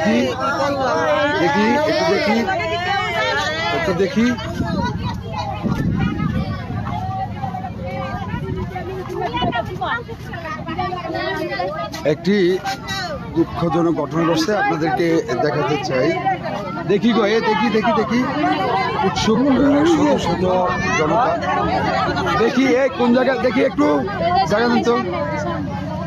দেখি। দেখি, একটু দেখি। একটু দেখি। একটি দুঃখজনক ঘটনা ঘটছে, আপনাদেরকে দেখাতে চাই। দেখি গো, এ দেখি দেখি দেখি। উৎসুক শত জনতা। দেখি, এ কোন জায়গায়, দেখি একটু জায়গা তো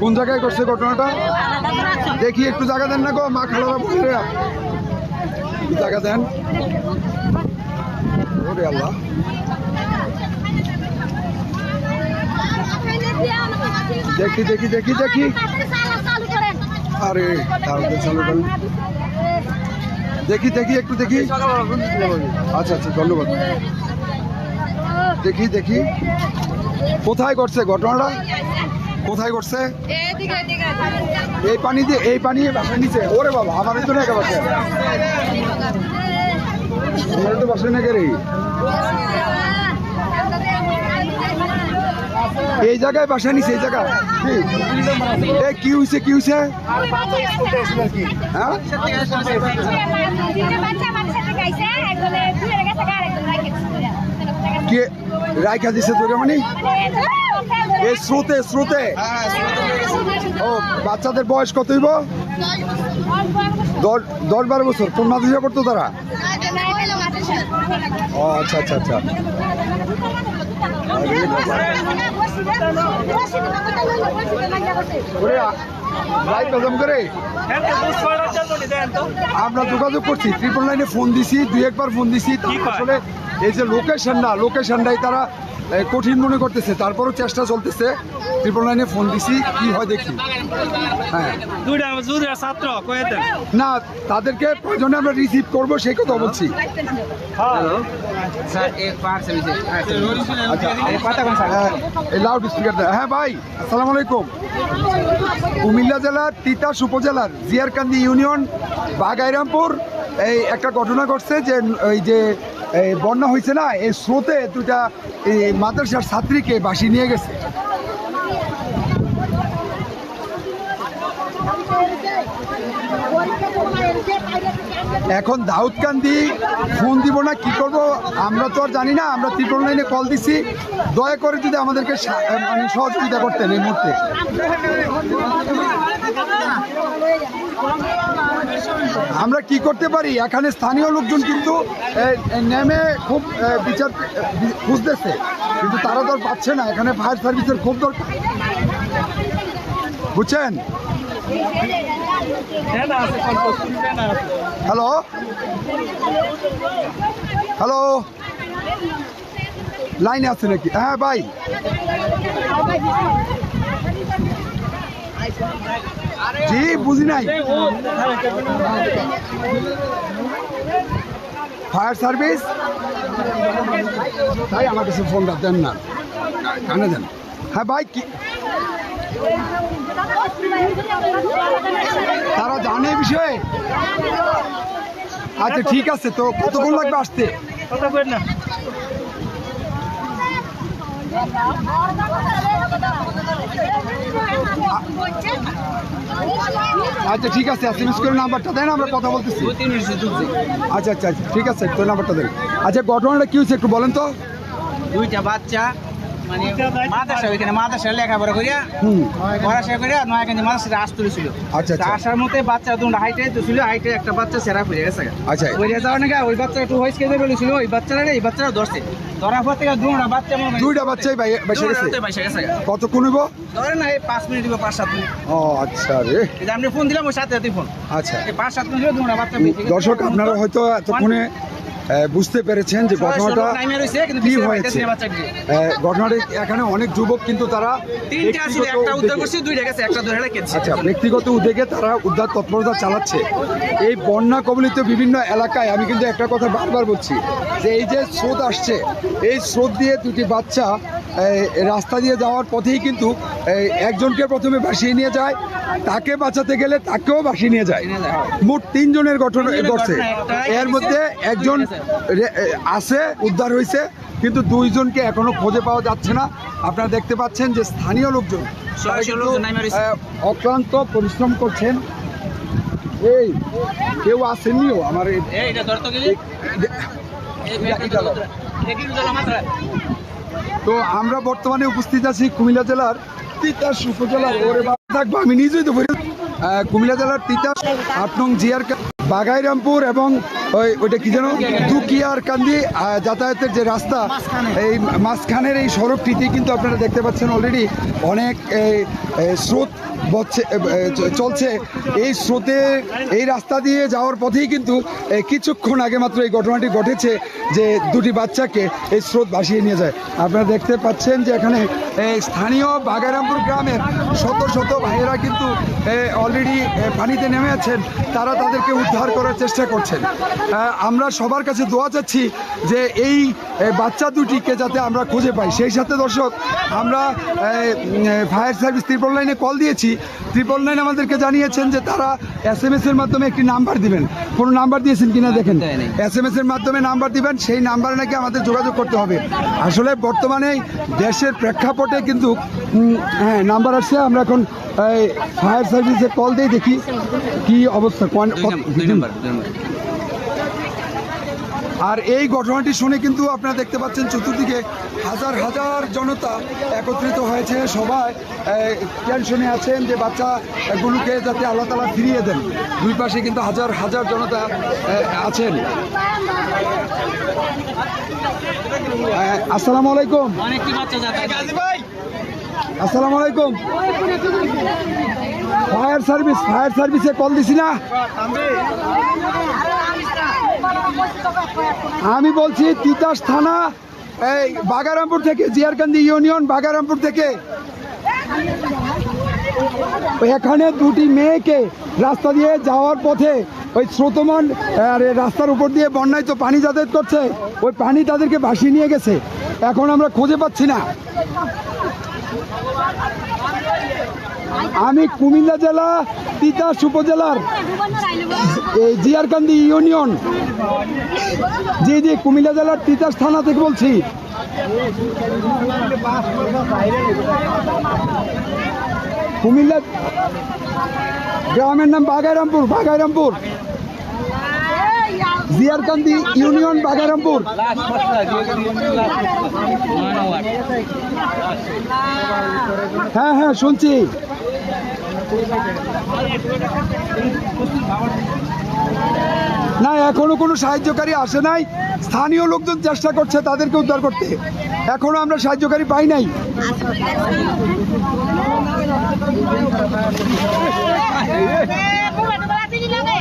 কোন জায়গায় করছে ঘটনাটা? দেখি, একটু জায়গা দেন না গো, মা খালারা বসে জায়গা দেন। আল্লাহ। দেখি দেখি দেখি দেখি। আরে দেখি দেখি, একটু দেখি। আচ্ছা আচ্ছা ধন্যবাদ। দেখি দেখি। কোথায় ঘটছে ঘটনাটা? কোথায় করছে? এই পানি দিয়ে এই পানি বাসায় নিচে। ওরে বাবা আমার তো বাসা আমার তো বাসায় না রে। এই জায়গায় বাসায় নিচে এই জায়গায় কি? হয়েছে কি হইছে হ্যাঁ? কে রাইখা দিছে তোরে মানে এই শ্রুতে শ্রুতে। ও, বাচ্চাদের বয়স কত হইব? দশ বারো বছর। কোন মাদ্রাসা করতো তারা? ও আচ্ছা আচ্ছা আচ্ছা। ওরে লাইভ হজম করে। আমরা যোগাযোগ করছি ট্রিপল লাইনে ফোন দিছি দুই একবার ফোন দিছি। আসলে এই যে লোকেশন না লোকেশনটাই তারা কঠিন মনে করতেছে তারপরও চেষ্টা চলতেছে। ট্রিপল নাইনে ফোন দিছি কি হয় দেখি। হ্যাঁ। না তাদেরকে প্রয়োজনে আমরা রিসিভ করব সেই কথা বলছি। লাউড স্পিকার আচ্ছা, হ্যাঁ, হ্যাঁ ভাই আসসালামু আলাইকুম। কুমিল্লা জেলার তিতাস উপজেলার জিয়ারকান্দি ইউনিয়ন বাগাইরামপুর এই একটা ঘটনা ঘটছে যে ওই যে বন্যা হয়েছে না এই স্রোতে দুটা এই মাদ্রাসার ছাত্রীকে বাসি নিয়ে গেছে। এখন দাউদকান্দি ফোন দিব না, কি করব? আমরা তো আর জানি না, আমরা ত্রিপল লাইনে কল দিছি। দয়া করে যদি আমাদেরকে মানে সহযোগিতা করতেন এই মুহূর্তে। আমরা কি করতে পারি? এখানে স্থানীয় লোকজন কিন্তু নেমে খুব বিচার খুঁজতেছে। কিন্তু তারা তো পাচ্ছে না, এখানে ফায়ার সার্ভিসের খুব দরকার। বুঝছেন? হ্যালো হ্যালো লাইনে আছে। নাকি? হ্যাঁ ভাই। জি বুঝি নাই। ফায়ার সার্ভিস তাই আমার কাছে ফোনটা দেন না। কানে দেন। হ্যাঁ ভাই কি তারা জানে বিষয়ে? আচ্ছা ঠিক আছে তো কতক্ষণ লাগবে আসতে? আচ্ছা ঠিক আছে এস এম এস করে নাম্বারটা দেন আমরা কথা বলতেছি। আচ্ছা আচ্ছা, আচ্ছা ঠিক আছে তোর নাম্বারটা দেন। আচ্ছা ঘটনাটা কী হয়েছে একটু বলেন তো। দুইটা বাচ্চা মানে মাদ্রাসা ওইখানে মাদ্রাসা লেখাপড়া করিয়া পড়াশোনা করিয়া নয়াকান্দি আস তুলেছিল। আচ্ছা, আচ্ছা। আসার বাচ্চা দুটো হাইটে হাইটে একটা বাচ্চা সেরা গেছে। আচ্ছা। পড়ে যাওয়ার নাকি ওই বাচ্চা একটু হয়েছে বলেছিল ওই বাচ্চারা এই বাচ্চারা ধরছে। ধরার পর থেকে দুটা বাচ্চা দুইটা বাচ্চাই বাই- বেঁচে গেছে? বাইসে গেছে। কতক্ষণ হইব? ধরে না এই পাঁচ মিনিট বা পাঁচ সাত মিনিট। ও আচ্ছা রে। ফোন দিলাম ওই সাথে সাথে ফোন আচ্ছা। এই পাঁচ সাত মিনিট দুটা বাচ্চা। দর্শক আপনারা হয়তো এতক্ষণে বুঝতে পেরেছেন যে ঘটনাটা কি হয়েছে? ঘটনাটা এখানে অনেক যুবক কিন্তু তারা আচ্ছা ব্যক্তিগত উদ্যোগে তারা উদ্ধার তৎপরতা চালাচ্ছে। এই বন্যা কবলিত বিভিন্ন এলাকায় আমি কিন্তু একটা কথা বারবার বলছি যে এই যে স্রোত আসছে এই স্রোত দিয়ে দুটি বাচ্চা রাস্তা দিয়ে যাওয়ার পথেই কিন্তু একজনকে প্রথমে ভাসিয়ে নিয়ে যায় তাকে বাঁচাতে গেলে তাকেও ভাসিয়ে নিয়ে যায় মোট তিনজনের ঘটনা তিনজনের ঘটছে এর মধ্যে একজন আছে উদ্ধার হয়েছে কিন্তু দুইজনকে এখনও খুঁজে পাওয়া যাচ্ছে না আপনারা দেখতে পাচ্ছেন যে স্থানীয় লোকজন অক্লান্ত পরিশ্রম করছেন এই কেউ আসেননিও আমার তো আমরা বর্তমানে উপস্থিত আছি কুমিল্লা জেলার তিতাস উপজেলার থাকব, আমি নিজেই তো কুমিল্লা জেলার তিতাস আট নং জিয়ার বাগাইরামপুর এবং ওই ওইটা কি যেন? দুকিয়ার কান্দি যাতায়াতের যে রাস্তা এই মাঝখানের এই সড়কটিতে কিন্তু আপনারা দেখতে পাচ্ছেন অলরেডি অনেক স্রোত বচ্ছে চলছে। এই স্রোতে এই রাস্তা দিয়ে যাওয়ার পথেই কিন্তু কিছুক্ষণ আগে মাত্র এই ঘটনাটি ঘটেছে যে দুটি বাচ্চাকে এই স্রোত ভাসিয়ে নিয়ে যায়। আপনারা দেখতে পাচ্ছেন যে এখানে স্থানীয় বাগারামপুর গ্রামের শত শত ভাইয়েরা কিন্তু অলরেডি পানিতে নেমে আছেন। তারা তাদেরকে উদ্ধার করার চেষ্টা করছেন। আমরা সবার কাছে দোয়া চাচ্ছি যে এই বাচ্চা দুটিকে যাতে আমরা খুঁজে পাই। সেই সাথে দর্শক আমরা ফায়ার সার্ভিস ত্রিপল লাইনে কল দিয়েছি। ত্রিপল লাইন আমাদেরকে জানিয়েছেন যে তারা এস এম এস এর মাধ্যমে একটি নাম্বার দিবেন। কোনো নাম্বার দিয়েছেন কিনা দেখেন? এস এম এস এর মাধ্যমে নাম্বার দিবেন সেই নাম্বারে নাকি আমাদের যোগাযোগ করতে হবে। আসলে বর্তমানে দেশের প্রেক্ষাপটে কিন্তু হ্যাঁ নাম্বার আসছে। আমরা এখন ফায়ার সার্ভিসে কল দিয়ে দেখি কি অবস্থা। দুই নম্বর আর এই ঘটনাটি শুনে কিন্তু আপনারা দেখতে পাচ্ছেন চতুর্দিকে হাজার হাজার জনতা একত্রিত হয়েছে সবাই টেনশনে আছেন যে বাচ্চাগুলোকে যাতে আল্লাহ তালা ফিরিয়ে দেন। দুই পাশে কিন্তু হাজার হাজার জনতা আছেন। আসসালামু আলাইকুম। অনেক কি বাচ্চা যাতায়াত আসসালামু আলাইকুম। ফায়ার সার্ভিস ফায়ার সার্ভিসে কল দিছি না। আমি বলছি, তিতাস থানা, এই বাগারামপুর থেকে, জিয়ারকান্দি ইউনিয়ন, বাগারামপুর থেকে। এখানে দুটি মেয়েকে রাস্তা দিয়ে যাওয়ার পথে ওই স্রোতমান রাস্তার উপর দিয়ে বন্যায় তো পানি যাতায়াত করছে, ওই পানি তাদেরকে ভাসিয়ে নিয়ে গেছে। এখন আমরা খুঁজে পাচ্ছি না। আমি কুমিল্লা জেলা, তিতাস উপজেলার এই জিয়ারকান্দি ইউনিয়ন। জি জি, কুমিল্লা জেলার তিতাস থানা থেকে বলছি। কুমিল্লা গ্রামের নাম বাগাইরামপুর বাগাইরামপুর। জিয়ারকান্দি ইউনিয়ন নম্বর হ্যাঁ হ্যাঁ শুনছি। না এখনও কোনো সাহায্যকারী আসে নাই। স্থানীয় লোকজন চেষ্টা করছে তাদেরকে উদ্ধার করতে। এখনও আমরা সাহায্যকারী পাই নাই।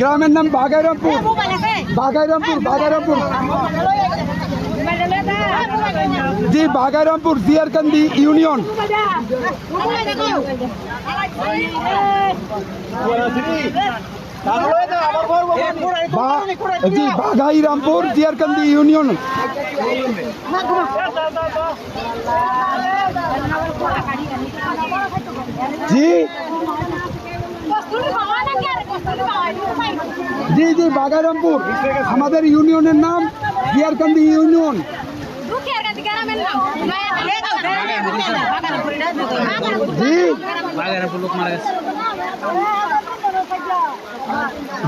গ্রামের নাম বাগাইরামপুর বাগাইরামপুর বাগাইরামপুর জি বাগাইরামপুর জিয়ারকান্দি ইউনিয়ন বা- জি বাগাইরামপুর জিয়ারকান্দি ইউনিয়ন জি জি জি বাগাইরামপুর আমাদের ইউনিয়নের নাম জিয়ারকান্দি ইউনিয়ন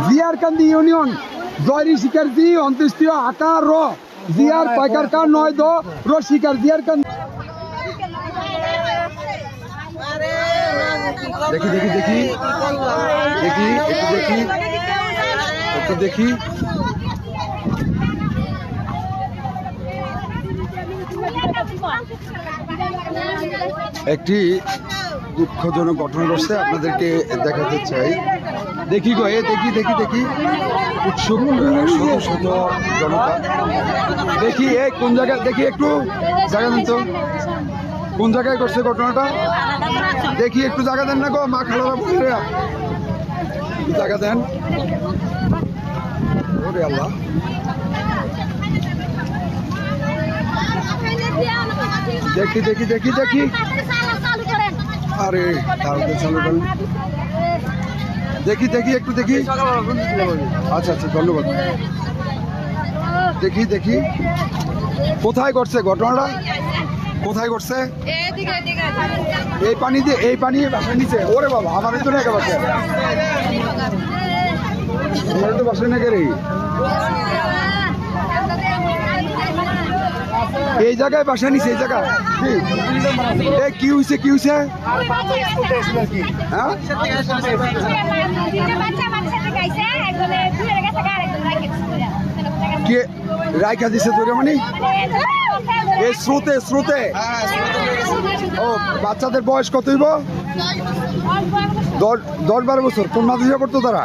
জিয়ারকান্দি ইউনিয়ন জয়রি শিকার জি অন্তৃষ্টীয় আকার র জিয়ার পাইকার কা নয় দ র শিকার জিয়ারকান্দি দেখি দেখি দেখি দেখি একটু দেখি একটু দেখি একটি দুঃখজনক ঘটনা ঘটছে, আপনাদেরকে দেখাতে চাই। দেখি গো, এ দেখি দেখি দেখি। উৎসুক শত জনতা। দেখি, এ কোন জায়গায়, দেখি একটু, জায়গা দেন তো। কোন জায়গায় করছে ঘটনাটা? দেখি, একটু জায়গা দেন না গো, মা বোনেরা জায়গা দেন। আল্লাহ। দেখি দেখি দেখি দেখি। আরে তাড়াতাড়ি চালু করেন। দেখি দেখি, একটু দেখি। আচ্ছা আচ্ছা ধন্যবাদ। দেখি দেখি। কোথায় ঘটছে ঘটনাটা? কোথায় ঘটছে এই পানি দিয়ে, এই পানি বাসায় নিচে। ওরে বাবা আমার তো বাসা না রে? এই জায়গায় বাসা নিছে, এই জায়গা? এ, কি হইছে কি হইছে? হ্যাঁ? কে রাইখা দিছে তোরে মানে? এই স্রোতে স্রোতে। ও, বাচ্চাদের বয়স কত হইব? দশ বারো বছর। কোন মাদ্রাসা পড়তো তারা?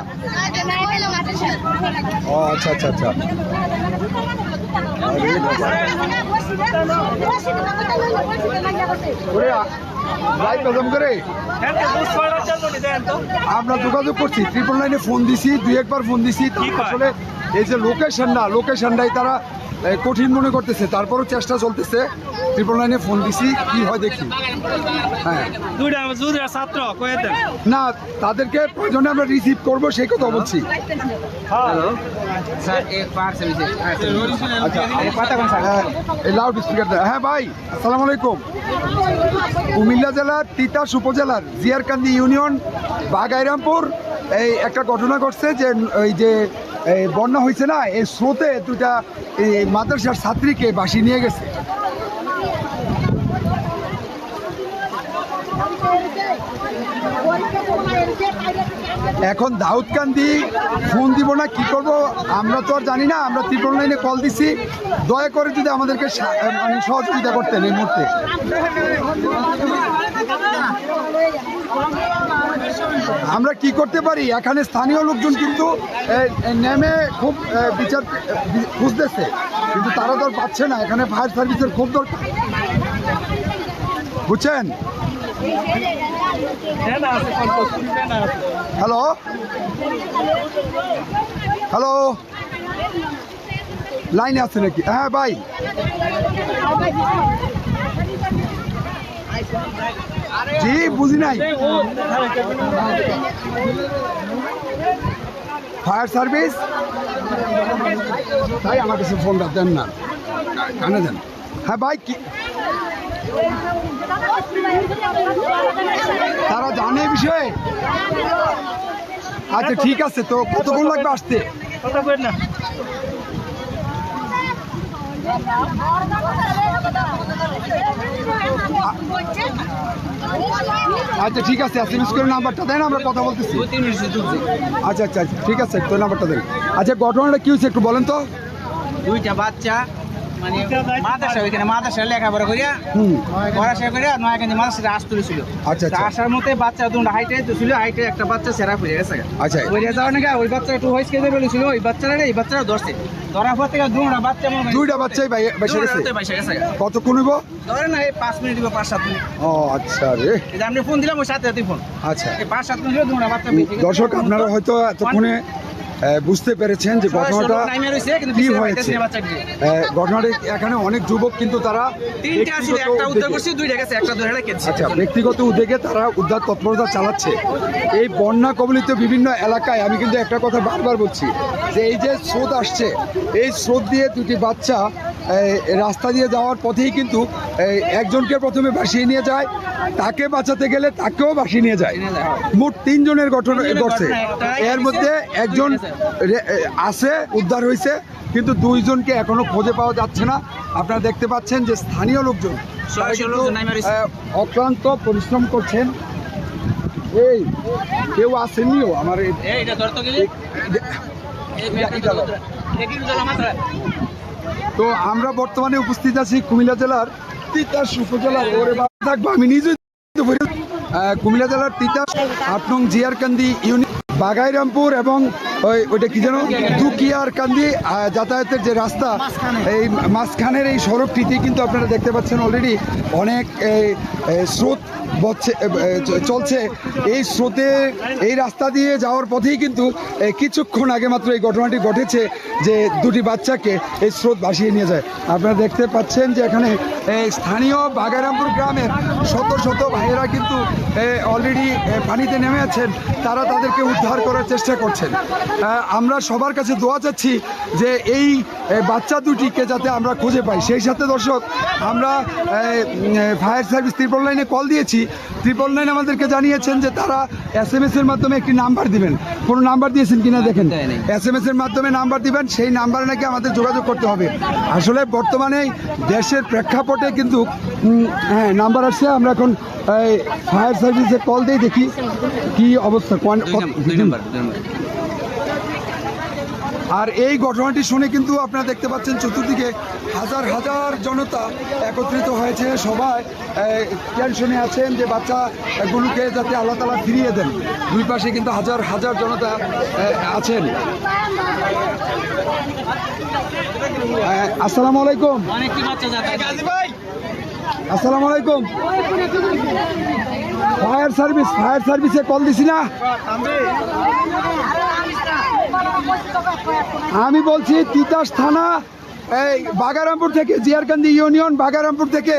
ও আচ্ছা আচ্ছা আচ্ছা। আমরা যোগাযোগ করছি ট্রিপল লাইনে ফোন দিছি দুই একবার ফোন দিছি? আসলে এই যে লোকেশনটা লোকেশনটাই তারা কঠিন মনে করতেছে তারপরও চেষ্টা চলতেছে। ট্রিপল লাইনে ফোন দিছি কি হয় দেখি। হ্যাঁ। ছাত্র না তাদেরকে প্রয়োজনে আমরা রিসিভ করব সেই কথা বলছি। হ্যালো। স্যার এক পার সার্ভিসে আচ্ছা। পাতা কোন স্যার? হ্যাঁ লাউড স্পিকার হ্যাঁ ভাই আসসালামু আলাইকুম। কুমিল্লা জেলার তিতাস উপজেলার জিয়ারকান্দি ইউনিয়ন বাগাইরামপুর এই একটা ঘটনা ঘটছে যে ওই যে বন্যা হয়েছে না, এই স্রোতে দুটা এই মাদ্রাসার ছাত্রীকে বাসি নিয়ে গেছে। এখন দাউদকান্দি ফোন দিব না, কি করব? আমরা তো আর জানি না, আমরা ত্রিপল লাইনে কল দিছি। দয়া করে যদি আমাদেরকে মানে সহযোগিতা করতেন এই মুহূর্তে। আমরা কি করতে পারি? এখানে স্থানীয় লোকজন কিন্তু নেমে খুব বিচার খুঁজতেছে। কিন্তু তারা তো পাচ্ছে না, এখানে ফায়ার সার্ভিসের খুব দরকার। বুঝছেন? হ্যালো? হ্যালো? লাইনে আছে নাকি? হ্যাঁ ভাই। জি, বুঝি নাই। Fire service? তাই আমার কাছে ফোনটা দেন না। কানে দেন। হ্যাঁ ভাই, কি তারা জানে বিষয়ে? আচ্ছা ঠিক আছে তো কতক্ষণ লাগবে আসতে? আচ্ছা ঠিক আছে এস এম এস করে নাম্বারটা দেন আমরা কথা বলতেছি। আচ্ছা আচ্ছা আচ্ছা, ঠিক আছে তো নাম্বারটা দেন। আচ্ছা ঘটনাটা কি হয়েছে একটু বলেন তো। দুইটা বাচ্চা মানে মাদ্রাসা ওইখানে মাদ্রাসা লেখাপড়া করিয়া পড়াশোনা করিয়া নয়াকান্দি মাদ্রাসা আস তুলেছিল। আচ্ছা, আচ্ছা। আসার মধ্যে বাচ্চা দুটো হাইটে হাইটে একটা বাচ্চা সেরা গেছে। আচ্ছা। পড়ে যাওয়ার নাকি ওই বাচ্চা একটু হয়েছে বলেছিল ওই বাচ্চারা এই বাচ্চারা ধরছে। ধরার পর থেকে দুটা বাচ্চা দুইটা বাচ্চাই গেছে? কতক্ষণ হইব? না এই পাঁচ মিনিট দিব পাঁচ সাত মিনিট। ও আচ্ছা রে। আপনি ফোন দিলাম ওই সাথে সাথে ফোন। আচ্ছা। পাঁচ সাত মিনিট দুটা বাচ্চা বেঁচে গেছে। দর্শক আপনারা হয়তো এতক্ষণে বুঝতে পেরেছেন যে ঘটনাটা কি হয়েছে? ঘটনাটা এখানে অনেক যুবক কিন্তু তারা আচ্ছা ব্যক্তিগত উদ্যোগে তারা উদ্ধার তৎপরতা চালাচ্ছে। এই বন্যা কবলিত বিভিন্ন এলাকায় আমি কিন্তু একটা কথা বারবার বলছি যে এই যে স্রোত আসছে এই স্রোত দিয়ে দুটি বাচ্চা রাস্তা দিয়ে যাওয়ার পথেই কিন্তু একজনকে প্রথমে ভাসিয়ে নিয়ে যায় তাকে বাঁচাতে গেলে তাকেও ভাসিয়ে নিয়ে যায় মোট তিনজনের ঘটনা তিনজনের ঘটছে এর মধ্যে একজন আছে উদ্ধার হয়েছে কিন্তু দুইজনকে এখনও খুঁজে পাওয়া যাচ্ছে না আপনারা দেখতে পাচ্ছেন যে স্থানীয় লোকজন অক্লান্ত পরিশ্রম করছেন এই কেউ আসেননিও আমার তো আমরা বর্তমানে উপস্থিত আছি কুমিল্লা জেলার তিতাস উপজেলার থাকব আমি নিজে কুমিল্লা জেলার তিতাস আট নং জিয়ারকান্দি ইউনিট বাগাইরামপুর এবং ওই ওইটা কি যেন? দুকিয়ার কান্দি যাতায়াতের যে রাস্তা এই মাঝখানের এই সড়কটিতে কিন্তু আপনারা দেখতে পাচ্ছেন অলরেডি অনেক স্রোত বচ্ছে চলছে। এই স্রোতে এই রাস্তা দিয়ে যাওয়ার পথেই কিন্তু কিছুক্ষণ আগে মাত্র এই ঘটনাটি ঘটেছে যে দুটি বাচ্চাকে এই স্রোত ভাসিয়ে নিয়ে যায়। আপনারা দেখতে পাচ্ছেন যে এখানে স্থানীয় বাগারামপুর গ্রামের শত শত ভাইয়েরা কিন্তু অলরেডি পানিতে নেমে আছেন। তারা তাদেরকে উদ্ধার করার চেষ্টা করছেন। আমরা সবার কাছে দোয়া চাচ্ছি যে এই বাচ্চা দুটিকে যাতে আমরা খুঁজে পাই। সেই সাথে দর্শক আমরা ফায়ার সার্ভিস ত্রিপল লাইনে কল দিয়েছি। ত্রিপল লাইন আমাদেরকে জানিয়েছেন যে তারা এস এম এস এর মাধ্যমে একটি নাম্বার দিবেন। কোনো নাম্বার দিয়েছেন কিনা দেখেন? এস এম এস এর মাধ্যমে নাম্বার দিবেন সেই নাম্বারে নাকি আমাদের যোগাযোগ করতে হবে। আসলে বর্তমানে দেশের প্রেক্ষাপটে কিন্তু হ্যাঁ নাম্বার আসছে। আমরা এখন ফায়ার সার্ভিসে কল দিয়ে দেখি কি অবস্থা কোন- দুই নাম- দুই নাম্বার দুই নাম্বার আর এই ঘটনাটি শুনে কিন্তু আপনারা দেখতে পাচ্ছেন চতুর্দিকে হাজার হাজার জনতা একত্রিত হয়েছে। সবাই টেনশনে আছেন যে বাচ্চাগুলোকে যাতে আল্লাহ তালা ফিরিয়ে দেন। দুই পাশে কিন্তু হাজার হাজার জনতা আছেন। আসসালামু আলাইকুম। আসসালামু আলাইকুম। ফায়ার সার্ভিস, ফায়ার সার্ভিসে কল দিছি না? আমি বলছি তিতাস থানা, এই বাগারামপুর থেকে, জিয়ারকান্দি ইউনিয়ন বাগারামপুর থেকে।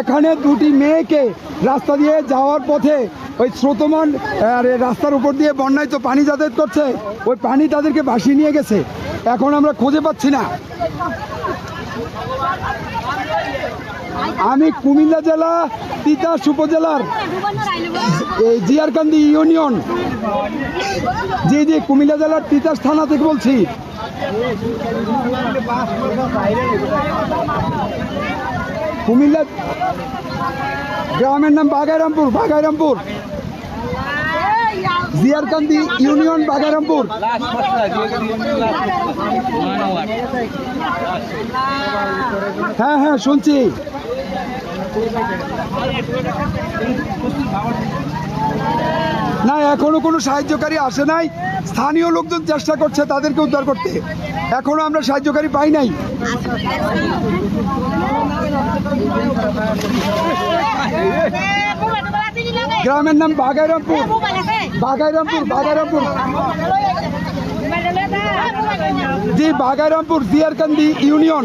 এখানে দুটি মেয়েকে রাস্তা দিয়ে যাওয়ার পথে ওই স্রোতমান, আরে রাস্তার উপর দিয়ে বন্যায় তো পানি যাতায়াত করছে, ওই পানি তাদেরকে ভাসিয়ে নিয়ে গেছে। এখন আমরা খুঁজে পাচ্ছি না। আমি কুমিল্লা জেলা, তিতাস উপজেলার এই জিয়ারকান্দি ইউনিয়ন। জি জি, কুমিল্লা জেলার তিতাস থানা থেকে বলছি। কুমিল্লা গ্রামের নাম বাগাইরামপুর বাগাইরামপুর জিয়ারকান্দি ইউনিয়ন নম্বর হ্যাঁ হ্যাঁ শুনছি। না এখনও কোনো সাহায্যকারী আসে নাই। স্থানীয় লোকজন চেষ্টা করছে তাদেরকে উদ্ধার করতে। এখনও আমরা সাহায্যকারী পাই নাই। গ্রামের নাম বাগাইরামপুর। বাগাইরামপুর বাগাইরামপুর। জি বাগাইরামপুর জিয়ারকান্দি ইউনিয়ন।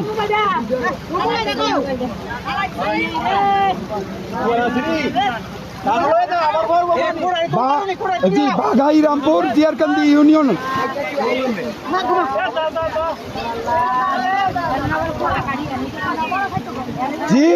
জি বাগাইরামপুর জিয়ারকান্দি ইউনিয়ন। জি।